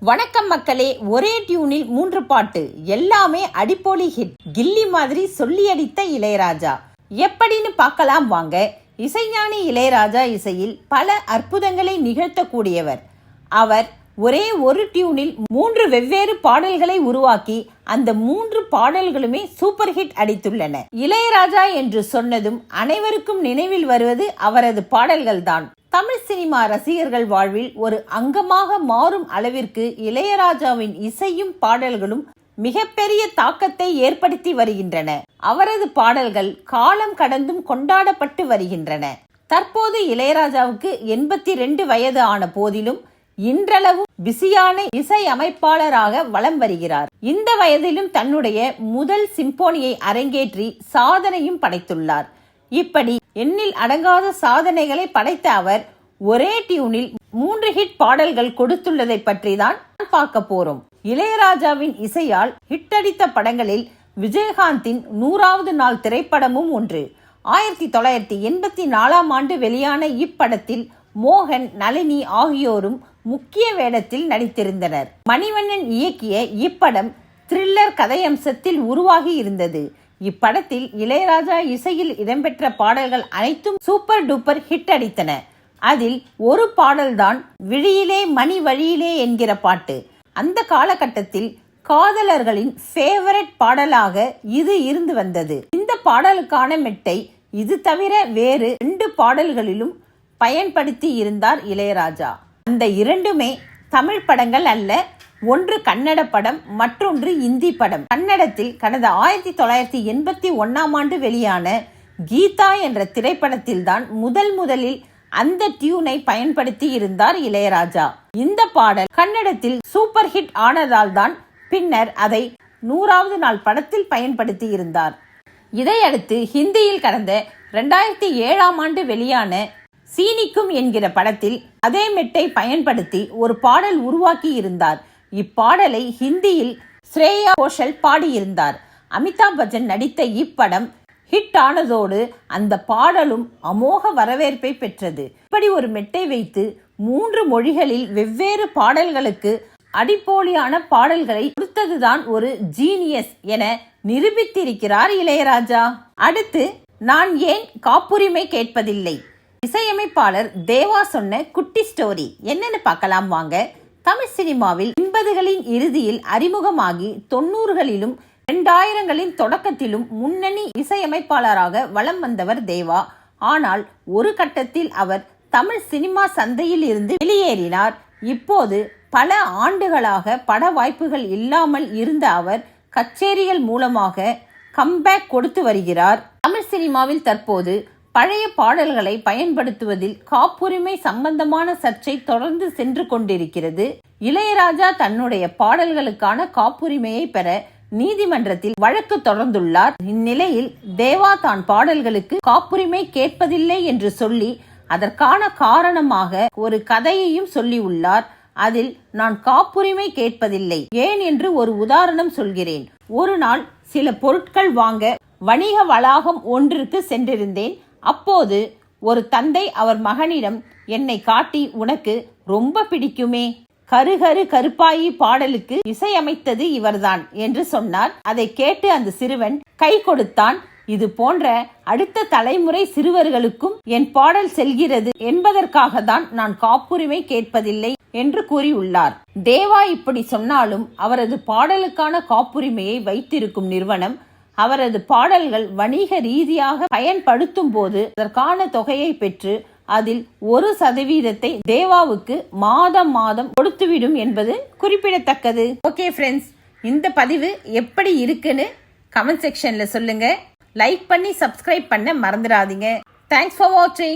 வணக்கம் மக்களே ஒரே டியூனில் மூன்று பாட்டு. எல்லாமே அடிப்போலி ஹிட் கில்லி மாதிரி சொல்லி அடித்த இளையராஜா. எப்படின்னு பார்க்கலாம் வாங்க. இசைஞானி இளையராஜா இசையில் பல அற்புதங்களை நிகழ்த்தக்கூடியவர். அவர் ஒரே ஒரு டியூனில் மூன்று வெவ்வேறு பாடல்களை உருவாக்கி அந்த மூன்று பாடல்களுமே சூப்பர் ஹிட் அடித்துள்ளன. இளையராஜா என்று சொன்னதும் அனைவருக்கும் நினைவில் வருவது அவரது பாடல்கள்தான். தமிழ் சினிமா ரசிகர்கள் வாழ்வில் ஒரு அங்கமாக மாறும் அளவிற்கு இளையராஜாவின் இசையும் பாடல்களும் மிகப்பெரிய தாக்கத்தை ஏற்படுத்தி வருகின்றன. அவரது பாடல்கள் காலம் கடந்தும் கொண்டாடப்பட்டு வருகின்றன. தற்போது இளையராஜாவுக்கு எண்பத்தி ரெண்டு வயது ஆன போதிலும் இன்றளவும் பிஸியான இசை அமைப்பாளராக வலம் வருகிறார். இந்த வயதிலும் தன்னுடைய முதல் சிம்போனியை அரங்கேற்றி சாதனையும் படைத்துள்ளார். இப்படி எண்ணில் அடங்காத சாதனைகளை படைத்த அவர் ஒரே டியூனில் மூன்று ஹிட் பாடல்கள் கொடுத்துள்ளதை பற்றி தான் பார்க்க போறோம். இளையராஜாவின் இசையால் ஹிட் அடித்த படங்களில் விஜயகாந்தின் நூறாவது நாள் திரைப்படமும் ஒன்று. ஆயிரத்தி தொள்ளாயிரத்தி எண்பத்தி நாலாம் ஆண்டு வெளியான இப்படத்தில் மோகன் நளினி ஆகியோரும் முக்கிய வேடத்தில் நடித்திருந்தனர். மணிவண்ணன் இயக்கிய இப்படம் த்ரில்லர் கதையம்சத்தில் உருவாகி இருந்தது. இப்படத்தில் இளையராஜா இசையில் இடம்பெற்ற பாடல்கள் அனைத்தும் சூப்பர் டூப்பர் ஹிட் அடித்தன. அதில் ஒரு பாடல்தான் விழியிலே மணி வழியிலே என்கிற பாட்டு. அந்த காலகட்டத்தில் காதலர்களின் ஃபேவரட் பாடலாக இது இருந்து வந்தது. இந்த பாடலுக்கான மெட்டை இது தவிர வேறு ரெண்டு பாடல்களிலும் பயன்படுத்தி இருந்தார் இளையராஜா. அந்த இரண்டுமே தமிழ் படங்கள் அல்ல ஒன்று கன்னட படம் மற்றொன்று இந்தி படம். கன்னடத்தில் கடந்த ஆயிரத்தி தொள்ளாயிரத்தி எண்பத்தி ஒன்னாம் ஆண்டு வெளியான கீதா என்ற திரைப்படத்தில்தான் முதல் முதலில் அந்த டியூனை பயன்படுத்தி இருந்தார் இளையராஜா. இந்த பாடல் கன்னடத்தில் சூப்பர் ஹிட் ஆனதால் தான் பின்னர் அதை நூறாவது நாள் படத்தில் பயன்படுத்தி இருந்தார். இதையடுத்து ஹிந்தியில் கடந்த ரெண்டாயிரத்தி ஏழாம் ஆண்டு வெளியான சீனிக்கும் என்கிற படத்தில் அதே மெட்டை பயன்படுத்தி ஒரு பாடல் உருவாக்கி இருந்தார். இப்பாடலை ஹிந்தியில் ஸ்ரேயா கோஷல் பாடியிருந்தார். அமிதாப் பச்சன் நடித்த இப்படம் ஹிட் ஆனதோடு அந்த பாடலும் அமோக வரவேற்பை பெற்றது. இப்படி ஒரு மெட்டை வைத்து மூன்று மொழிகளில் வெவ்வேறு பாடல்களுக்கு அடிப்போலியான பாடல்களை கொடுத்ததுதான் ஒரு ஜீனியஸ் என நிரூபித்திருக்கிறார் இளையராஜா. அடுத்து நான் ஏன் காப்புரிமை கேட்பதில்லை? இசையமைப்பாளர் தேவா சொன்ன குட்டி ஸ்டோரி என்னன்னு பார்க்கலாம் வாங்க. தமிழ் சினிமாவில் எண்பதுகளின் இறுதியில் அறிமுகமாகி தொன்னூறுகளிலும் இரண்டாயிரங்களின் தொடக்கத்திலும் முன்னணி இசையமைப்பாளராக வலம் வந்தவர் தேவா. ஆனால் ஒரு கட்டத்தில் அவர் தமிழ் சினிமா சந்தையில் இருந்து வெளியேறினார். இப்போது பல ஆண்டுகளாக பட வாய்ப்புகள் இல்லாமல் இருந்த அவர் கச்சேரிகள் மூலமாக கம்பேக் கொடுத்து வருகிறார். தமிழ் சினிமாவில் தற்போது பழைய பாடல்களை பயன்படுத்துவதில் காப்புரிமை சம்பந்தமான சர்ச்சை தொடர்ந்து சென்று கொண்டிருக்கிறது. இளையராஜா தன்னுடைய பாடல்களுக்கான காப்புரிமையை பெற நீதிமன்றத்தில் வழக்கு தொடர்ந்துள்ளார். இந்நிலையில் தேவா தான் பாடல்களுக்கு காப்புரிமை கேட்பதில்லை என்று சொல்லி அதற்கான காரணமாக ஒரு கதையையும் சொல்லியுள்ளார். அதில் நான் காப்புரிமை கேட்பதில்லை ஏன் என்று ஒரு உதாரணம் சொல்கிறேன். ஒரு நாள் சில பொருட்கள் வாங்க வணிக வளாகம் ஒன்றிற்கு சென்றிருந்தேன். அப்போது ஒரு தந்தை அவர் மகனிடம் என்னை காட்டி உனக்கு ரொம்ப பிடிக்குமே. கருகரு கருப்பாயி பாடலுக்கு இசையமைத்தது இவர்தான் என்று சொன்னார். அதை கேட்டு அந்த சிறுவன் கை கொடுத்தான். இது போன்ற அடுத்த தலைமுறை சிறுவர்களுக்கும் என் பாடல் செல்கிறது என்பதற்காக தான் நான் காப்புரிமை கேட்பதில்லை என்று கூறியுள்ளார். தேவா இப்படி சொன்னாலும் அவரது பாடலுக்கான காப்புரிமையை வைத்திருக்கும் நிறுவனம் அவரது பாடல்கள் வணிக ரீதியாக பயன்படுத்தும் போது அதற்கான தொகையை பெற்று அதில் ஒரு சதவீதத்தை தேவாவுக்கு மாதம் மாதம் கொடுத்துவிடும் என்பது குறிப்பிடத்தக்கது. ஓகே ஃப்ரெண்ட்ஸ் இந்த பதிவு எப்படி இருக்குன்னு கமெண்ட் செக்ஷன்ல சொல்லுங்க. லைக் பண்ணி சப்ஸ்கிரைப் பண்ண மறந்துடாதீங்க. தேங்க்ஸ் ஃபார் வாட்சிங்